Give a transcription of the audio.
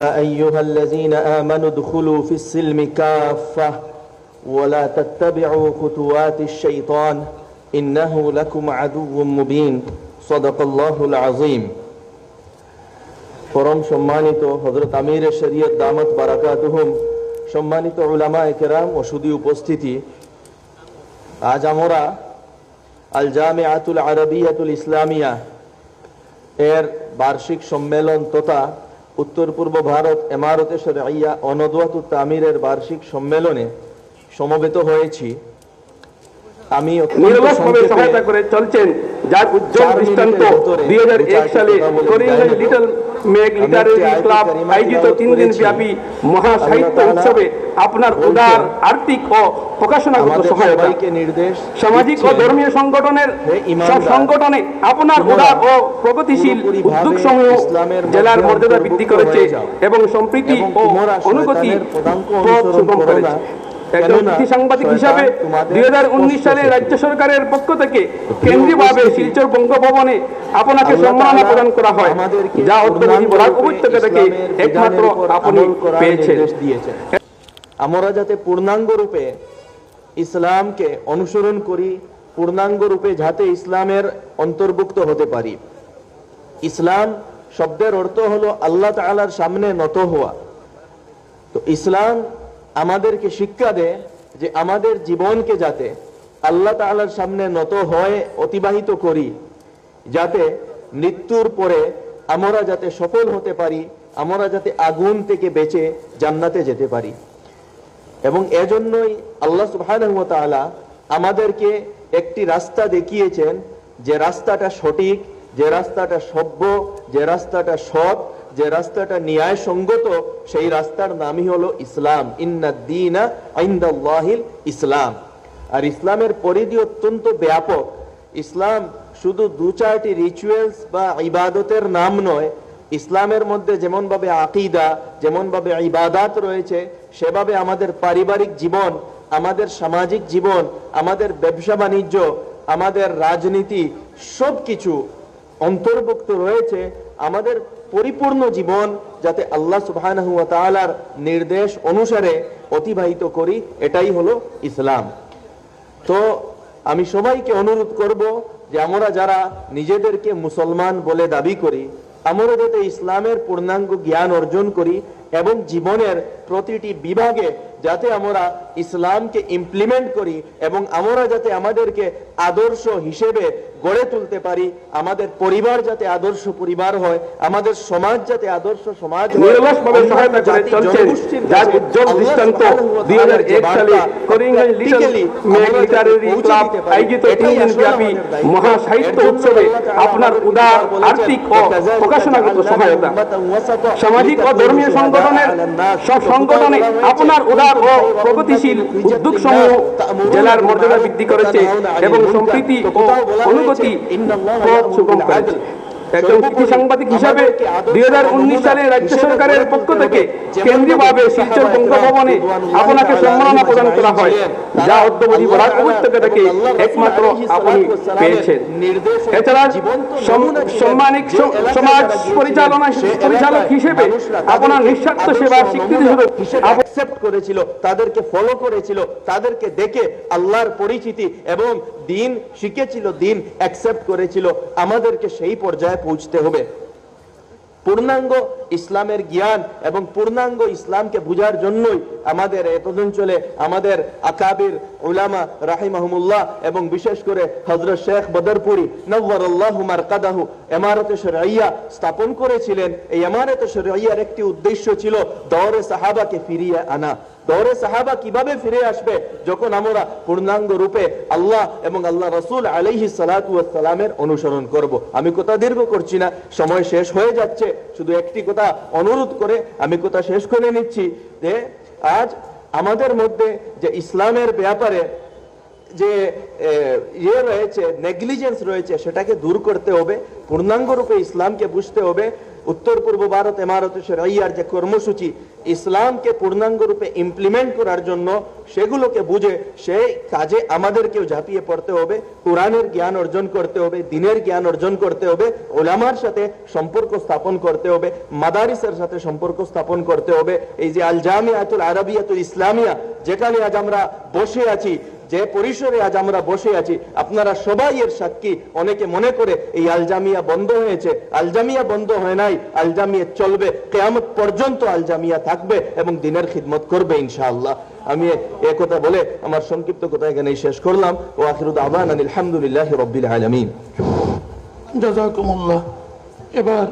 يا أيها الذين آمنوا ادخلوا في السلم كافة ولا تتبعوا خطوات الشيطان إنه لكم عدو مبين صدق الله العظيم পরম সম্মানিত হজরত আমির শরীয়ত দামত বারাকাতুহুম সম্মানিত উলামা একরাম ও সুদী উপস্থিতি আজ আমরা আল জামিআতুল আরবিয়াতুল ইসলামিয়া এর বার্ষিক সম্মেলন তথা উত্তর পূর্ব ভারত এমারতে সরাইয়া অনদাত তামিরের বার্ষিক সম্মেলনে সমবেত হয়েছি। আমি সহায়তা করে চলছেন যার উজ্জ্বল দৃষ্টান্ত দুই হাজার এক সালে Karimganj little mag literary club আয়োজিত তিন দিন ব্যাপী মহাসাহিত্য উৎসবে আপনার উদার আর্থিক ও প্রকাশনাগত সহায়তা। সামাজিক ও ধর্মীয় সংগঠনের সব সংগঠনে আপনার উদার ও প্রগতিশীল উদ্যোগ সমূহ জেলার মর্যাদা বৃদ্ধি করেছে এবং সম্প্রীতি ও অনুগতি সুগম করেছে। একজন সাংবাদিক হিসাবে দুই সালে রাজ্য সরকারের পক্ষ থেকে কেন্দ্রীয়ভাবে শিলচর বঙ্গভবনে আপনাকে সম্মাননা প্রদান করা হয়। যা বরাক উপত্যকা থেকে একমাত্র আপনি পেয়েছেন। আমরা যাতে পূর্ণাঙ্গ রূপে ইসলামকে অনুসরণ করি পূর্ণাঙ্গ রূপে যাতে ইসলামের অন্তর্ভুক্ত হতে পারি। ইসলাম শব্দের অর্থ হলো আল্লাহ তাআলার সামনে নত হওয়া। তো ইসলাম আমাদেরকে শিক্ষা দেয় যে আমাদের জীবনকে যাতে আল্লাহ তাআলার সামনে নত হয়ে অতিবাহিত করি, যাতে মৃত্যুর পরে আমরা যাতে সফল হতে পারি, আমরা যাতে আগুন থেকে বেঁচে জান্নাতে যেতে পারি। এবং এজন্যই আল্লাহ সুবহানাহু ওয়া আমাদেরকে একটি রাস্তা দেখিয়েছেন যে রাস্তাটা সঠিক, যে রাস্তাটা সভ্য, যে রাস্তাটা সৎ যে রাস্তাটা ন্যায় সঙ্গত সেই রাস্তার নামই হলো ইসলাম। ইন্নাদ্দিনা ইনদাল্লাহিল ইসলাম। আর ইসলামের পরিধি অত্যন্ত ব্যাপক। ইসলাম শুধু দু চারটি রিচুয়ালস বা ইবাদতের নাম নয়, ইসলামের মধ্যে যেমন ভাবে আকিদা যেমন ভাবে ইবাদাত রয়েছে, সেভাবে আমাদের পারিবারিক জীবন, আমাদের সামাজিক জীবন, আমাদের ব্যবসা বাণিজ্য, আমাদের রাজনীতি সব কিছু অন্তর্ভুক্ত রয়েছে। আমাদের পরিপূর্ণ জীবন যাতে আল্লাহ সুবাহ নির্দেশ অনুসারে অতিবাহিত করি, এটাই হলো ইসলাম। তো আমি সবাইকে অনুরোধ করব যে আমরা যারা নিজেদেরকে মুসলমান বলে দাবি করি, আমরা যাতে ইসলামের পূর্ণাঙ্গ জ্ঞান অর্জন করি এবং জীবনের প্রতিটি বিভাগে যাতে আমরা ইসলামকে ইমপ্লিমেন্ট করি এবং আমরা যাতে আমাদেরকে আদর্শ হিসেবে গড়ে তুলতে পারি আমাদের পরিবার যাতে আদর্শ পরিবার হয় আমাদের সমাজ যাতে আদর্শ সমাজ আপনার উদার আর্থিক ও প্রকাশনাগত সহায়তা। সামাজিক ও ধর্মীয় সংগঠনের সব সংগঠনে আপনার উদার উদ্ভাব ও প্রগতিশীল উদ্যোগ সমূহ জেলার মর্যাদা বৃদ্ধি করেছে এবং সম্প্রীতি ও অনুগতি সুগম করেছে। একজন কৃষি সাংবাদিক হিসাবে দুই হাজার উনিশ সালে রাজ্য সরকারের পক্ষ থেকে কেন্দ্রীয়ভাবে শিলচর বঙ্গভবনে আপনাকে সম্মাননা প্রদান করা হয়, যা বরাক উপত্যকা থেকে একমাত্র আপনি পেয়েছেন। এছাড়া সম্মানিক সমাজ পরিচালনা পরিচালক হিসেবে আপনার নিঃস্বার্থ সেবার স্বীকৃতি করেছিল, তাদেরকে ফলো করেছিল, তাদেরকে দেখে আল্লাহর পরিচিতি এবং দিন শিখেছিল দিন অ্যাকসেপ্ট করেছিল। আমাদেরকে সেই পর্যায়ে পৌঁছতে হবে। পূর্ণাঙ্গ ইসলামের জ্ঞান এবং পূর্ণাঙ্গ ইসলামকে বুঝার জন্যই আমাদের এতদঞ্চলে আমাদের আকাবির উলামা রাহিমাহমুল্লাহ এবং বিশেষ করে হজরত শেখ বদরপুরি নব্বরুল্লাহ মারকাদাহু এমারতে শরিয়া স্থাপন করেছিলেন। এই এমারতে শরিয়ার একটি উদ্দেশ্য ছিল দৌরে সাহাবাকে ফিরিয়ে আনা। দৌরে সাহাবা কীভাবে ফিরে আসবে? যখন আমরা পূর্ণাঙ্গ রূপে আল্লাহ এবং আল্লাহ রসুল আলহি সালামের অনুসরণ করব। আমি কথা দীর্ঘ করছি না, সময় শেষ হয়ে যাচ্ছে। শুধু একটি কথা অনুরোধ করে আমি কথা শেষ করে নিচ্ছি যে, আজ আমাদের মধ্যে যে ইসলামের ব্যাপারে যে ইয়ে রয়েছে নেগলিজেন্স রয়েছে, সেটাকে দূর করতে হবে, পূর্ণাঙ্গ রূপে ইসলামকে বুঝতে হবে। উত্তর পূর্ব ভারত এমারত শরাইয়ার যে কর্মসূচি ইসলামকে পূর্ণাঙ্গ রূপে ইমপ্লিমেন্ট করার জন্য সেগুলোকে বুঝে সেই কাজে আমাদেরকেও ঝাঁপিয়ে পড়তে হবে, কোরআনের জ্ঞান অর্জন করতে হবে, দিনের জ্ঞান অর্জন করতে হবে, ওলামার সাথে সম্পর্ক স্থাপন করতে হবে, মাদারিসের সাথে সম্পর্ক স্থাপন করতে হবে। এই যে আল জামিয়াতুল আরবিয়াতুল ইসলামিয়া, যেখানে আজ আমরা বসে আছি যে পরিসরে আজ আমরা বসে আছি, আপনারা সবাই এর সাক্ষী। অনেকে মনে করে এই আলজামিয়া বন্ধ হয়েছে। আলজামিয়া বন্ধ হয় নাই, আলজামিয়া চলবে। কেয়ামত পর্যন্ত আলজামিয়া থাকবে এবং দিনের খিদমত করবে ইনশাআল্লাহ। আমি এ কথা বলে আমার সংক্ষিপ্ত কথা এখানেই শেষ করলাম। ও আখিরুদ আবান আলহামদুলিল্লাহ রব্বিল আলমিন। এবার